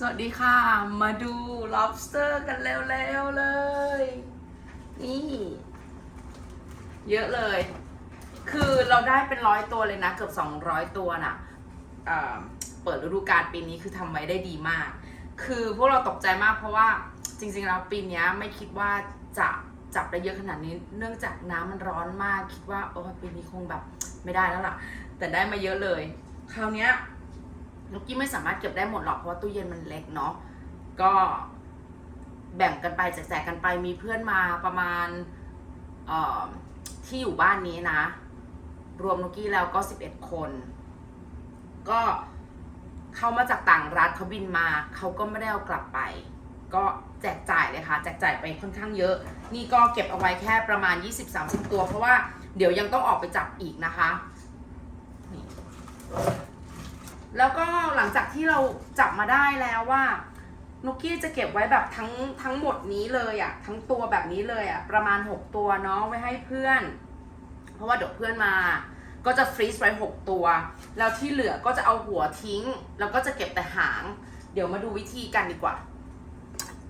สวัสดีค่ะ มาดู lobster กันเร็วๆเลย นี่ เยอะเลย คือเราได้เป็นร้อยตัวเลยนะ เกือบ 200 ตัวน่ะเเปิดฤดูกาลปีนี้คือทำไว้ได้ดีมาก คือพวกเราตกใจมากเพราะว่าจริงๆแล้วปีนี้ไม่คิดว่าจะจับได้เยอะขนาดนี้ เนื่องจากน้ำมันร้อนมาก คิดว่าโอ้ปีนี้คงแบบไม่ได้แล้วล่ะ แต่ได้มาเยอะเลย คราวเนี้ย นุกกี้ไม่สามารถเก็บได้หมดหรอกเพราะว่าตู้เย็นมันเล็กเนาะก็แบ่งกันไปแจกๆกันไปมีเพื่อนมาประมาณที่อยู่บ้านนี้นะ รวมนุกกี้แล้วก็ 11 คน ก็เขามาจากต่างรัฐเขาบินมาเขาก็ไม่ได้เอากลับไป ก็แจกจ่ายเลยค่ะ แจกจ่ายไปค่อนข้างเยอะ นี่ก็เก็บเอาไว้แค่ประมาณ 20-30 ตัว เพราะว่าเดี๋ยวยังต้องออกไปจับอีกนะคะนี่ แล้วก็หลังจากที่เราจับมาได้แล้วว่านุกกี้จะเก็บไว้แบบทั้งทั้งหมดนี้เลยอะ่ะทั้งตัวแบบนี้เลยอะ่ะประมาณ 6 ตัวเนาะไว้ให้เพื่อน เพราะว่าเดี๋ยวเพื่อนมา ก็จะฟรีซไว้ 6 ตัว แล้วที่เหลือก็จะเอาหัวทิ้ง แล้วก็จะเก็บแต่หาง เดี๋ยวมาดูวิธีกันดีกว่า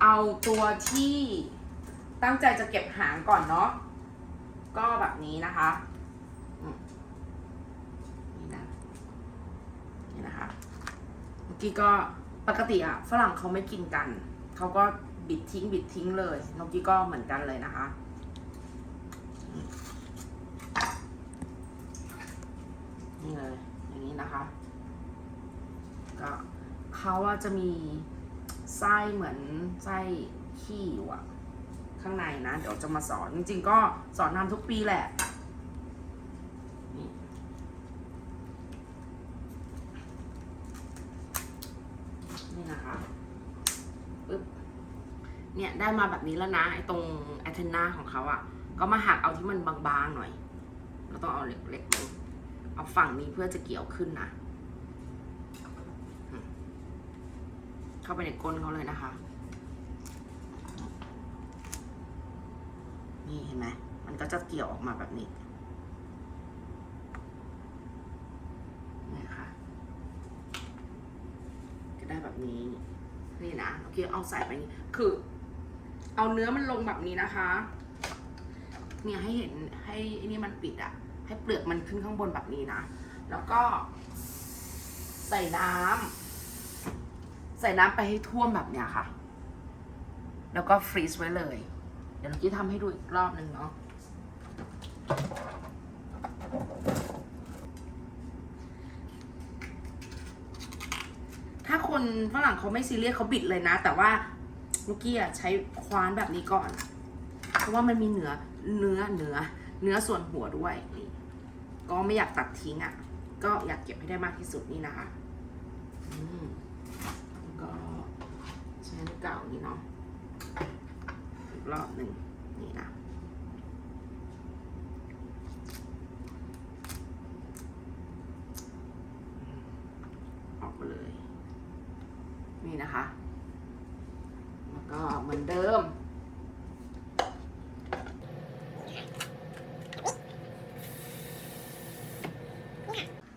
เอาตัวที่ตั้งใจจะเก็บหางก่อนเนาะก็แบบนี้นะคะอืมนี่นะ นะคะ เมื่อกี้ก็ปกติอะฝรั่งเขาไม่กินกัน เขาก็บิดทิ้งบิดทิ้งเลยนกกี้ก็เหมือนกันเลยนะคะ นี่เลยอย่างนี้นะคะ ก็เขาอะจะมีไส้เหมือนไส้ขี้อยู่อะข้างในนะ เดี๋ยวจะมาสอน จริงๆก็สอนทำทุกปีแหละ นี่ นี่นะคะปึ๊บ เนี่ยได้มาแบบนี้แล้วนะไอ้ตรงแอนเทนนาของเขาอะ่ะ ก็มาหักเอาที่มันบางๆหน่อย เราต้องเอาเล็กๆลงเอาฝั่งนี้เพื่อจะเกี่ยวขึ้นนะอืมเข้าไปในก้นเขาเลยนะคะ นี่เห็นไหม มันก็จะเกี่ยวออกมาแบบนี้นี่ค่ะก็ได้แบบนี้ นี่นะโอเคเอาใส่ไปนี่คือ เอาเนื้อมันลงแบบนี้นะคะ เนี่ยให้เห็นให้ไอ้นี่มันปิดอะให้เปลือกมันขึ้นข้างบนแบบนี้นะ แล้วก็ ใส่น้ำใส่น้ำไปให้ท่วมแบบเนี้ยค่ะ แล้วก็ฟรีซไว้เลย เดี๋ยวเราจะทำให้ดูอีกรอบหนึ่งเนาะถ้าคนฝรั่งเขาไม่ซีเรียสเขาบิดเลยนะ แต่ว่า ลูกกี้อะใช้คว้านแบบนี้ก่อน เพราะว่ามันมีเนื้อเนื้อเนื้อเนื้อส่วนหัวด้วยนี่ก็ไม่อยากตัดทิ้งอะ่ะ ก็อยากเก็บให้ได้มากที่สุดนี่นะคะก็ใช้เก่านี่เนาะอีกรอบหนึ่งนี่นะออกมาเลย นี่นะคะ แล้วก็เหมือนเดิม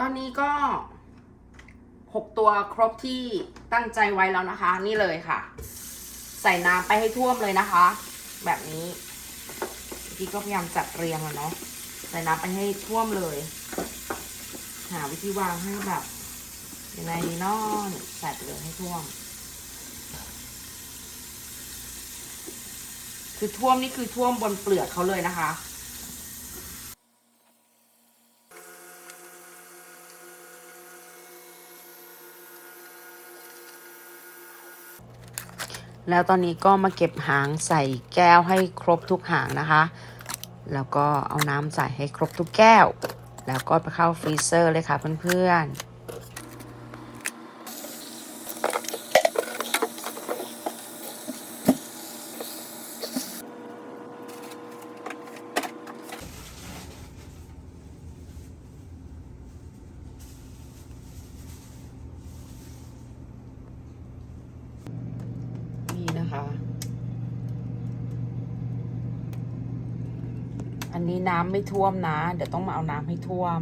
ตอนนี้ก็หกตัวครบที่ตั้งใจไว้แล้วนะคะ นี่เลยค่ะ ใส่น้ำไปให้ท่วมเลยนะคะ แบบนี้พี่ก็พยายามจัดเรียงอะเนาะใส่น้ำไปให้ท่วมเลย หาวิธีวางให้แบบยังไงดีเนาะใส่ไปเลยให้ท่วม คือท่วมนี่คือท่วมบนเปลือกเขาเลยนะคะ แล้วตอนนี้ก็มาเก็บหางใส่แก้วให้ครบทุกหางนะคะ แล้วก็เอาน้ำใส่ให้ครบทุกแก้ว แล้วก็ไปเข้าฟรีเซอร์เลยค่ะเพื่อนๆ นี่นะคะ อัน นี้น้ำไม่ท่วมนะ เดี๋ยวต้องมาเอาน้ำให้ท่วม